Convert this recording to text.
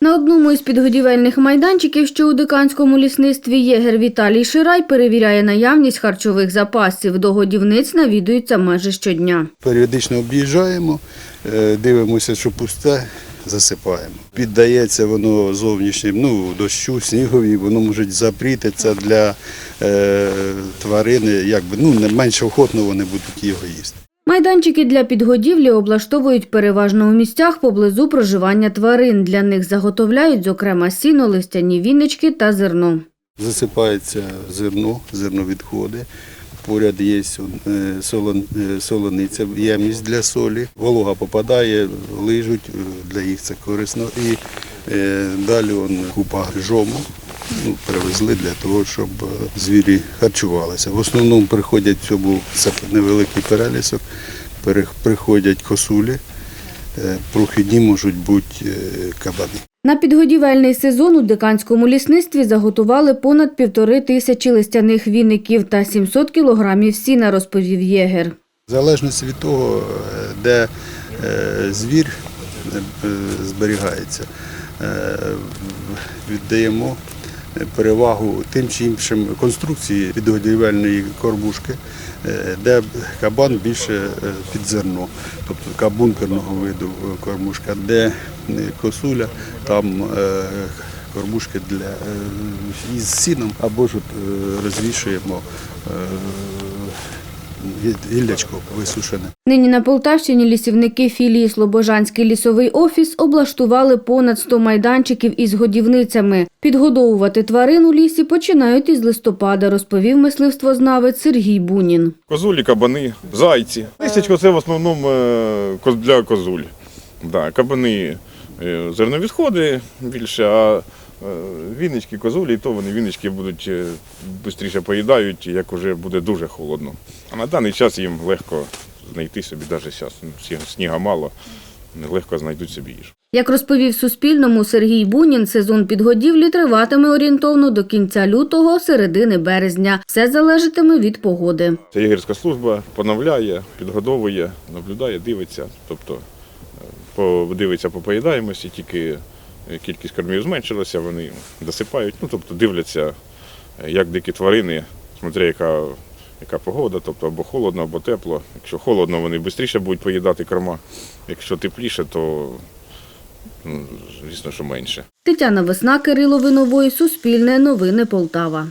На одному із підгодівельних майданчиків, що у диканському лісництві єгер Віталій Ширай перевіряє наявність харчових запасів. До годівниць навідується майже щодня. Періодично об'їжджаємо, е, дивимося, що пусте, засипаємо. Піддається воно зовнішнім ну, дощу, снігові, воно може запріти. Для е, тварини, якби ну, не менш охотно вони будуть його їсти. Майданчики для підгодівлі облаштовують переважно у місцях поблизу проживання тварин. Для них заготовляють, зокрема, сіно, листяні вінички та зерно. Засипається зерно, зерновідходи. Поряд є е, е, солониця, ємність для солі. Волога попадає, лижуть, е, для їх це корисно. І далі он, купа жому ну, привезли для того, щоб е, звірі харчувалися. В основному приходять це невеликий перелісок, приходять косулі, е, прохідні можуть бути е, кабани. На підгодівельний сезон у диканському лісництві заготували понад півтори тисячі листяних віників та 700 кілограмів сіна, розповів єгер. В залежності від того, де звір зберігається, віддаємо перевагу тим чи іншим конструкції підгодівельної кормушки, е, де кабан більше е, під зерно, тобто така бункерного виду е, кормушка, де косуля, там кормушки для, із сіном. Або ж розвішуємо гіллячко висушене. Нині на Полтавщині лісівники філії Слобожанський лісовий офіс облаштували понад 100 майданчиків із годівницями. Підгодовувати тварин у лісі починають із листопада, розповів мисливствознавець Сергій Бунін. Козулі, кабани, зайці. Листячко це в основному е, для козуль. Да, кабани е, зерновідходи більше, а віннички, козулі, то вони віннички будуть швидше поїдають, як вже буде дуже холодно. А на даний час їм легко знайти собі, навіть зараз сніга мало, легко знайдуть собі їжу. Як розповів Суспільному Сергій Бунін, сезон підгодівлі триватиме орієнтовно до кінця лютого, середини березня. Все залежатиме від погоди. Ця єгерська служба поновляє, підгодовує, наблюдає, дивиться. Тобто е, дивиться по поїдаємості, тільки е, кількість кормів зменшилася, вони досипають. Ну, тобто дивляться, е, як дикі тварини, смотря яка, яка погода, тобто або холодно, або тепло. Якщо холодно, вони швидше будуть поїдати корма. Якщо тепліше, то ну, звісно, що менше. Тетяна Весна, Кирило Винової, Суспільне, Новини Полтава.